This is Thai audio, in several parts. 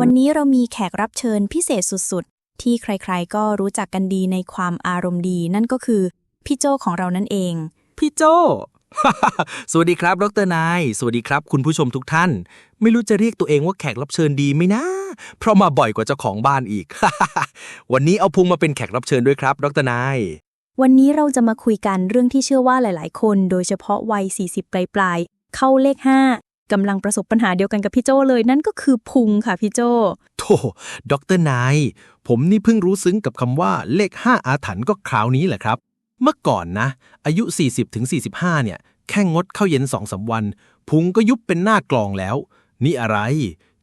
วันนี้เรามีแขกรับเชิญพิเศษสุดๆ ที่ใครๆ ก็รู้จักกันดีในความอารมณ์ดี นั่นก็คือพี่โจของเรานั่นเอง พี่โจ สวัสดีครับ ดรนาย สวัสดีครับ คุณผู้ชมทุกท่าน ไม่รู้จะเรียกตัวเองว่าแขกรับเชิญดีไหมนะ เพราะมาบ่อยกว่าเจ้าของบ้านอีก วันนี้เอาพุงมาเป็นแขกรับเชิญด้วยครับ ดรนาย วันนี้เราจะมาคุยกันเรื่องที่เชื่อว่าหลาย ๆ คน โดยเฉพาะวัย 40 ปลายๆ เข้าเลข 5 กำลังประสบปัญหาเดียวกันกับพี่โจเลยนั่นก็คือพุงค่ะพี่โจโธ่ดรนาย ผมนี่เพิ่งรู้ซึ้งกับคำว่าเลข 5 อาถรรพ์ก็คราวนี้แหละครับ เมื่อก่อนนะ อายุ 40-45 เนี่ย แค่งดข้าวเย็นสองสาวัน พุงก็ยุบเป็นหน้ากลองแล้ว นี่อะไร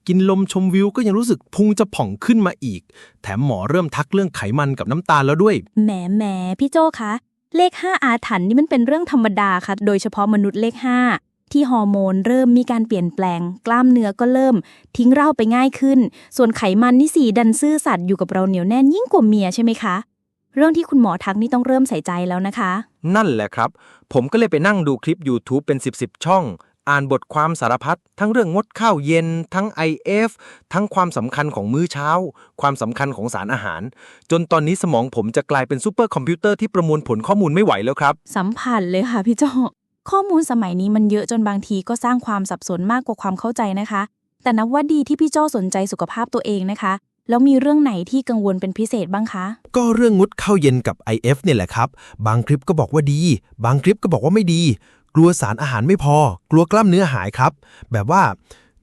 กินลมชมวิวก็ยังรู้สึกพุงจะผ่องขึ้นมาอีก แถมหมอเริ่มทักเรื่องไขมันกับน้ำตาลแล้วด้วย แหมแหมพี่โจคะเลข 5 อาถรรพ์นี่มันเป็นเรื่องธรรมดาค่ะ โดยเฉพาะมนุษย์เลข 5 ที่ฮอร์โมนเริ่มมีการเปลี่ยนแปลง กล้ามเนื้อก็เริ่ม ทิ้งเราไปง่ายขึ้น ส่วนไขมันนี่สีดันซื่อสัตย์อยู่กับเราเหนียวแน่นยิ่งกว่าเมียใช่ไหมคะ เรื่องที่คุณหมอทักนี่ต้องเริ่มใส่ใจแล้วนะคะ นั่นแหละครับ ผมก็เลยไปนั่งดูคลิป YouTube เป็น 10บสช่อง อ่านบทความสารพัดทั้งเรื่องงดข้าวเย็น ทั้ง IF ทั้งความสำคัญของมื้อเช้า ความสำคัญของสารอาหาร จนตอนนี้สมองผมจะกลายเป็นซูเปอร์คอมพิวเตอร์ที่ประมวลผลข้อมูลไม่ไหวแล้วครับ สัมผัสเลยค่ะพี่โจ ข้อมูลสมัยนี้มันเยอะจนบางทีก็สร้างความสับสนมากกว่าความเข้าใจนะคะ แต่นับว่าดีที่พี่โจสนใจสุขภาพตัวเองนะคะ แล้วมีเรื่องไหนที่กังวลเป็นพิเศษบ้างคะ ก็เรื่องงดข้าวเย็นกับ IF เนี่ยแหละครับ บางคลิปก็บอกว่าดี บางคลิปก็บอกว่าไม่ดี กลัวสารอาหารไม่พอ กลัวกล้ามเนื้อหายครับ แบบว่า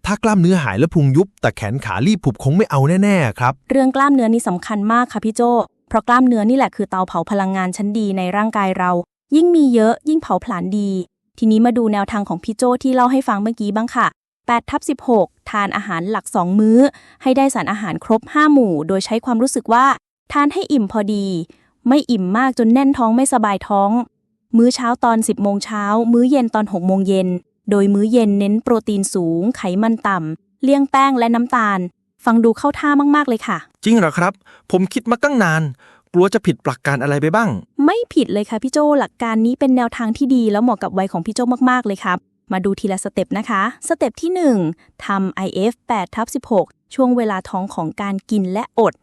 ถ้ากล้ามเนื้อหายแล้วพุงยุบ แต่แขนขารีบผุบคงไม่เอาแน่ๆครับ เรื่องกล้ามเนื้อนี่สำคัญมากค่ะพี่โจ เพราะกล้ามเนื้อนี่แหละคือเตาเผาพลังงานชั้นดีในร่างกายเรา ยิ่งมีเยอะยิ่งเผาผลาญดี ทีนี้มาดูแนวทางของพี่โจที่เล่าให้ฟังเมื่อกี้บ้างค่ะ8ทับ16 ทานอาหารหลัก 2 มื้อ ให้ได้สารอาหารครบ 5 หมู่ โดยใช้ความรู้สึกว่า ทานให้อิ่มพอดี ไม่อิ่มมากจนแน่นท้องไม่สบายท้อง มื้อเช้าตอน 10 โมงเช้า มื้อเย็นตอน 6 โมงเย็น โดยมื้อเย็นเน้นโปรตีนสูง ไขมันต่ำ เลี่ยงแป้งและน้ำตาล ฟังดูเข้าท่ามาก ๆ เลยค่ะ จริงเหรอครับ ผมคิดมาตั้งนาน กลัวจะผิดหลักการอะไรไปบ้าง ไม่ผิดเลยค่ะพี่โจหลักการนี้เป็นแนวทางที่ดี แล้วเหมาะกับวัยของพี่โจมากๆเลยครับ มาดูทีละสเต็ปนะคะ สเต็ปที่ 1ทำ IF 8ทับ16 ช่วงเวลาท้องของการกินและอด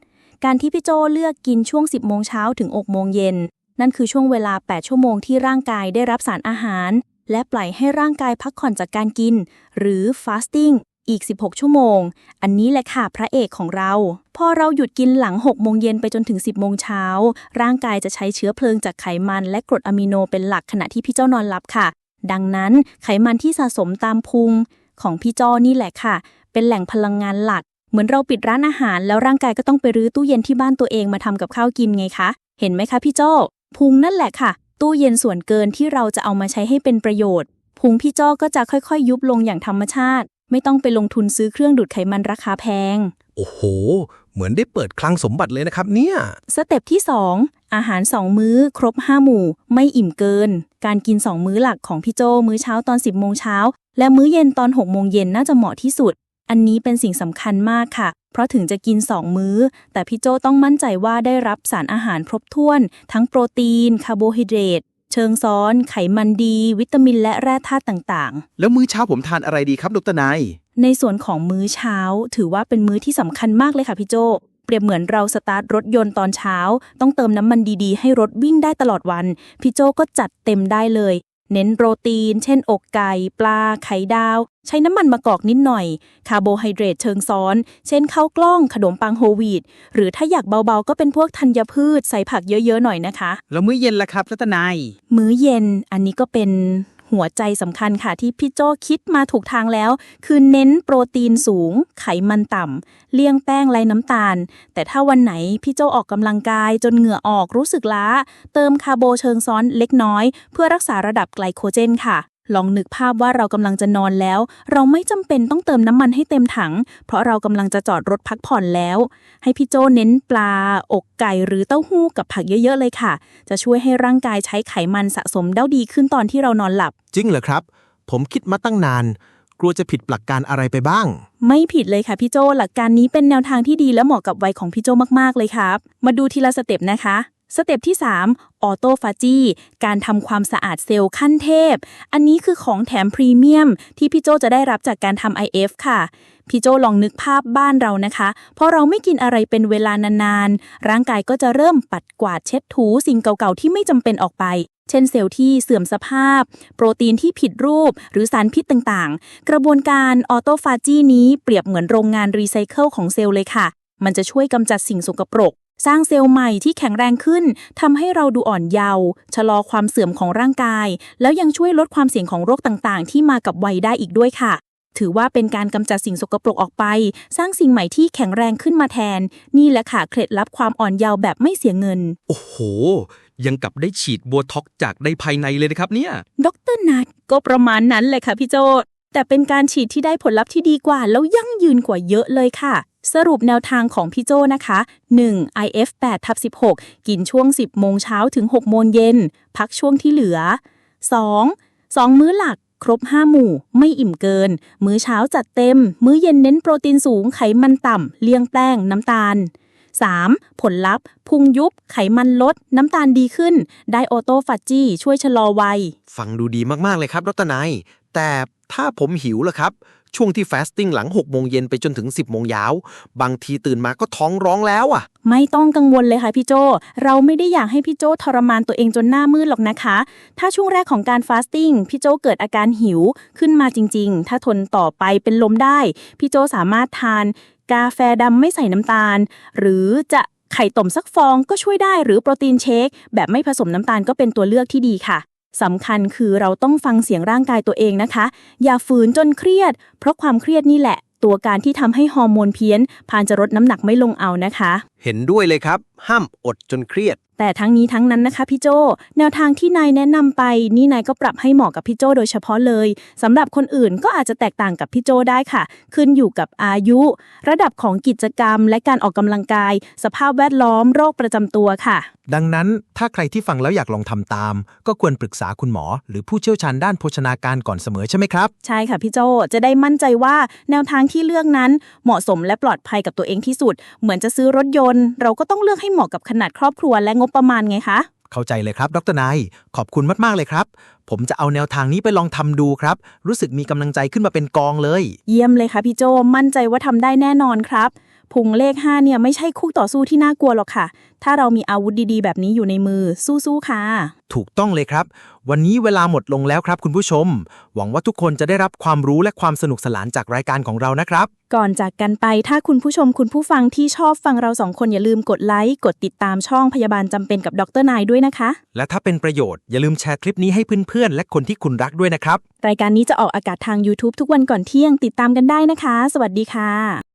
การที่พี่โจเลือกกินช่วง 10โมงเช้าถึง6โมงเย็นนั่นคือช่วงเวลา 8 ชั่วโมงที่ร่างกายได้รับสารอาหาร และปล่อยให้ร่างกายพักผ่อนจากการกิน หรือ fasting อีก 16 ชั่วโมง อันนี้แหละค่ะพระเอกของเรา พอเราหยุดกินหลัง 6 โมงเย็นไปจนถึง 10 โมงเช้า ร่างกายจะใช้เชื้อเพลิงจากไขมันและกรดอะมิโนเป็นหลักขณะที่พี่เจ้านอนหลับค่ะ ดังนั้นไขมันที่สะสมตามพุงของพี่จ้อนี่แหละค่ะ เป็นแหล่งพลังงานหลัก เหมือนเราปิดร้านอาหาร แล้วร่างกายก็ต้องไปรื้อตู้เย็นที่บ้านตัวเองมาทำกับข้าวกินไงคะ เห็นไหมคะพี่จ้อพุงนั่นแหละค่ะ ตู้เย็นส่วนเกินที่เราจะเอามาใช้ให้เป็นประโยชน์พุงพี่จ้อก็จะค่อยๆ ยุบลงอย่างธรรมชาติ ไม่ต้องไปลงทุนซื้อเครื่องดูดไขมันราคาแพง โอ้โห เหมือนได้เปิดคลังสมบัติเลยนะครับเนี่ย สเต็ปที่ 2 อาหาร 2 มื้อ ครบ 5 หมู่ ไม่อิ่มเกิน การกิน 2 มื้อหลักของพี่โจมื้อเช้าตอน 10โมงเช้า และมื้อเย็นตอน 6 โมงเย็นน่าจะเหมาะที่สุด อันนี้เป็นสิ่งสำคัญมากค่ะ เพราะถึงจะกิน 2 มื้อ แต่พี่โจต้องมั่นใจว่าได้รับสารอาหารครบถ้วน ทั้งโปรตีน คาร์โบไฮเดรต เชิงซ้อน ไขมันดี วิตามินและแร่ธาตุต่างๆ แล้วมื้อเช้าผมทานอะไรดีครับดรนาย ในส่วนของมื้อเช้า ถือว่าเป็นมื้อที่สำคัญมากเลยค่ะพี่โจ เปรียบเหมือนเราสตาร์ทรถยนต์ตอนเช้า ต้องเติมน้ำมันดีๆ ให้รถวิ่งได้ตลอดวัน พี่โจก็จัดเต็มได้เลย เน้นโปรตีน เช่น อกไก่ ปลา ไข่ดาว ใช้น้ำมันมะกอกนิดหน่อย คาร์โบไฮเดรตเชิงซ้อน เช่นข้าวกล้อง ขนมปังโฮลวีตหรือถ้าอยากเบาๆ ก็เป็นพวกธัญพืช ใส่ผักเยอะๆหน่อยนะคะ แล้วมื้อเย็นล่ะครับดรนาย มื้อเย็นอันนี้ก็เป็น หัวใจสำคัญค่ะที่พี่โจคิดมาถูกทางแล้ว คือเน้นโปรตีนสูง ไขมันต่ำเลี่ยงแป้งไรน้ำตาล แต่ถ้าวันไหนพี่โจออกกำลังกายจนเหงื่อออกรู้สึกล้า เติมคาร์โบเชิงซ้อนเล็กน้อย เพื่อรักษาระดับไกลโคเจนค่ะ ลองนึกภาพว่าเรากำลังจะนอนแล้ว เราไม่จำเป็นต้องเติมน้ำมันให้เต็มถัง เพราะเรากำลังจะจอดรถพักผ่อนแล้ว ให้พี่โจเน้นปลา อกไก่หรือเต้าหู้กับผักเยอะๆเลยค่ะ จะช่วยให้ร่างกายใช้ไขมันสะสมได้ดีขึ้นตอนที่เรานอนหลับ จริงเหรอครับ ผมคิดมาตั้งนาน กลัวจะผิดหลักการอะไรไปบ้าง ไม่ผิดเลยค่ะพี่โจหลักการนี้เป็นแนวทางที่ดีและเหมาะกับวัยของพี่โจมากๆเลยครับ มาดูทีละสเต็ปนะคะ สเต็ปที่ 3 ออโตฟาจีการทำความสะอาดเซลล์ขั้นเทพ อันนี้คือของแถมพรีเมียม ที่พี่โจจะได้รับจากการทำ IF ค่ะ พี่โจลองนึกภาพบ้านเรานะคะพอเราไม่กินอะไรเป็นเวลานานๆ ร่างกายก็จะเริ่มปัดกวาดเช็ดถูสิ่งเก่าๆ ที่ไม่จำเป็นออกไป เช่นเซลล์ที่เสื่อมสภาพ โปรตีนที่ผิดรูป หรือสารพิษต่างๆ กระบวนการออโตฟาจีนี้เปรียบเหมือนโรงงานรีไซเคิลของเซลล์เลยค่ะ มันจะช่วยกำจัดสิ่งสกปรก สร้างเซลล์ใหม่ที่แข็งแรงขึ้นทำให้เราดูอ่อนเยาว์ชะลอความเสื่อมของร่างกาย แล้วยังช่วยลดความเสี่ยงของโรคต่างๆ ที่มากับวัยได้อีกด้วยค่ะ ถือว่าเป็นการกำจัดสิ่งสกปรกออกไป สร้างสิ่งใหม่ที่แข็งแรงขึ้นมาแทน นี่แหละค่ะเคล็ดลับความอ่อนเยาว์แบบไม่เสียเงิน โอ้โห ยังกับได้ฉีดโบท็อกซ์จากได้ภายในเลยนะครับเนี่ย ดรนัทก็ประมาณนั้นเลยค่ะพี่โจแต่เป็นการฉีดที่ได้ผลลัพธ์ที่ดีกว่า แล้วยั่งยืนกว่าเยอะเลยค่ะ สรุปแนวทางของพี่โจนะคะ 1. IF 8ทับ16 กินช่วง 10 โมงเช้าถึง 6 โมงเย็น พักช่วงที่เหลือ 2. 2 มื้อหลักครบ 5 หมู่ ไม่อิ่มเกิน มื้อเช้าจัดเต็ม มื้อเย็นเน้นโปรตีนสูง ไขมันต่ำ เลี่ยงแป้ง น้ำตาล 3. ผลลัพธ์ พุงยุบ ไขมันลด น้ำตาลดีขึ้น ได้ออโตฟัจจี้ ช่วยชะลอวัย ฟังดูดีมาก ๆ เลยครับดรนาย แต่ถ้าผมหิวล่ะครับ ช่วงที่ฟาสติ้งหลัง6โมงเย็นไปจนถึง 10โมงยาว บางทีตื่นมาก็ท้องร้องแล้วอะ ไม่ต้องกังวลเลยค่ะพี่โจ เราไม่ได้อยากให้พี่โจทรมานตัวเองจนหน้ามืดหรอกนะคะ ถ้าช่วงแรกของการฟาสติ้งพี่โจเกิดอาการหิวขึ้นมาจริง ๆ ถ้าทนต่อไปเป็นลมได้ พี่โจสามารถทาน กาแฟดำไม่ใส่น้ำตาล หรือจะไข่ต้มสักฟองก็ช่วยได้หรือโปรตีนเชค แบบไม่ผสมน้ำตาลก็เป็นตัวเลือกที่ดีค่ะ สำคัญคือเราต้องฟังเสียงร่างกายตัวเองนะคะ อย่าฝืนจนเครียด เพราะความเครียดนี่แหละ ตัวการที่ทำให้ฮอร์โมนเพี้ยนพานจะลดน้ำหนักไม่ลงเอานะคะ เห็นด้วยเลยครับ ห้ามอดจนเครียด แต่ทั้งนี้ทั้งนั้นนะคะพี่โจ แนวทางที่นายแนะนำไป นี่นายก็ปรับให้เหมาะกับพี่โจโดยเฉพาะเลยสำหรับคนอื่นก็อาจจะแตกต่างกับพี่โจได้ค่ะ ขึ้นอยู่กับอายุ ระดับของกิจกรรม และการออกกำลังกาย สภาพแวดล้อมโรคประจำตัวค่ะ ดังนั้นถ้าใครที่ฟังแล้วอยากลองทำตาม ก็ควรปรึกษาคุณหมอ หรือผู้เชี่ยวชาญด้านโภชนาการก่อนเสมอใช่ไหมครับ ใช่ค่ะพี่โจจะได้มั่นใจว่าแนวทางที่เลือกนั้นเหมาะสมและปลอดภัยกับตัวเองที่สุด เหมือนจะซื้อรถยนต์เราก็ต้องเลือกให้เหมาะกับขนาดครอบครัวและงบประมาณไงคะ เข้าใจเลยครับดรนายขอบคุณมาก ๆ เลยครับ ผมจะเอาแนวทางนี้ไปลองทำดูครับ รู้สึกมีกำลังใจขึ้นมาเป็นกองเลย เยี่ยมเลยค่ะพี่โจมั่นใจว่าทำได้แน่นอนครับ พุงเลข 5 เนี่ยไม่ใช่คู่ต่อสู้ที่น่ากลัวหรอกค่ะ ถ้าเรามีอาวุธดีๆ แบบนี้อยู่ในมือสู้ๆค่ะ ถูกต้องเลยครับ วันนี้เวลาหมดลงแล้วครับคุณผู้ชม หวังว่าทุกคนจะได้รับความรู้และความสนุกสนานจากรายการของเรานะครับ ก่อนจากกันไปถ้าคุณผู้ชมคุณผู้ฟังที่ชอบฟังเราสองคนอย่าลืมกดไลค์กดติดตามช่องพยาบาลจำเป็นกับดรนายด้วยนะคะ และถ้าเป็นประโยชน์อย่าลืมแชร์คลิปนี้ให้เพื่อนๆและคนที่คุณรักด้วยนะครับรายการนี้จะออกอากาศทาง YouTube ทุกวันก่อนเที่ยงติดตามกันได้นะคะ สวัสดีค่ะ